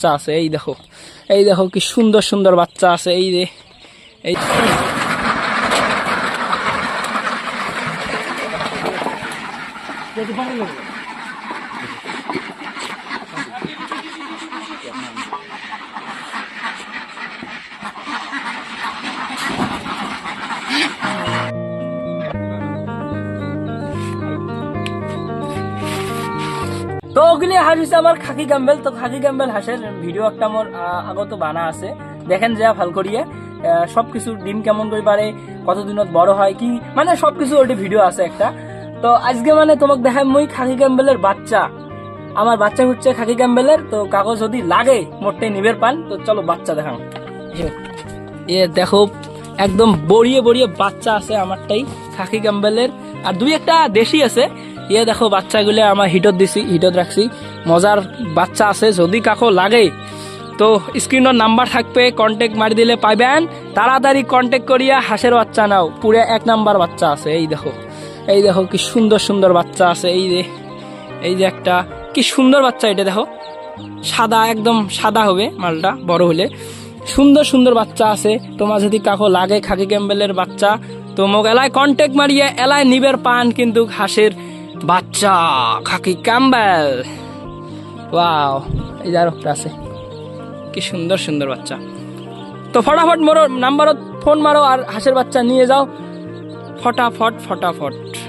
বাচ্চা আছে এই দেখো। এই দেখো কি সুন্দর সুন্দর বাচ্চা আছে এই যে। এই তো ওগুলি হাঁস হচ্ছে আমার খাকি গাম্বেল তো খাকি গাম্বেল হাঁসের ভিডিও একটা আমার আগত বানা আছে। দেখেন যা ভালো করিয়ে আহ, সবকিছু ডিম কেমন করে পারে কতদিনত বড় হয় কি মানে সবকিছু ওটি ভিডিও আছে একটা। তো আজকে মানে তোমাকে দেখাই মই খাকি গাম্বেলের বাচ্চা। আমার বাচ্চা হচ্ছে খাকি গাম্বেলের তো কাগজ যদি লাগে মোটে নিবের পান তো চলো বাচ্চা দেখাম। এ দেখো একদম বড়িয়ে বড়িয়ে বাচ্চা আছে আমারটাই খাকি গাম্বেলের। আর দুই একটা দেশি আছে ইয়ে দেখো, বাচ্চাগুলো আমার হিটত দিছি, হিটত রাখছি মজার বাচ্চা আছে, যদি কাকো লাগে, তো স্ক্রিনের নাম্বার থাকবে কন্টেক্ট মারি দিলে পাইবেন। তাড়াতাড়ি কন্টেক্ট করিয়া হাঁসের বাচ্চা নাও পুরো এক নাম্বার বাচ্চা আছে, এই দেখো। এই দেখো, কি সুন্দর সুন্দর বাচ্চা আছে, এই যে এই যে একটা, কি সুন্দর বাচ্চা এটা দেখো। সাদা, একদম সাদা হবে মালটা, বড় হলে। সুন্দর সুন্দর বাচ্চা আছে, তোমার যদি কাকো লাগে, খাকি ক্যাম্বেলের বাচ্চা, তো মোক এলায় কন্টেক্ট মারিয়ে এলায় নিবের পান, কিন্তু হাঁসের বাচ্চা, খাকি ক্যাম্বেল। ওয়াও, এই যার আছে। কি সুন্দর সুন্দর বাচ্চা। তো ফটাফট মোর নাম্বারত ফোন মারো আর হাঁসের বাচ্চা নিয়ে যাও। ফটাফট ফটাফট।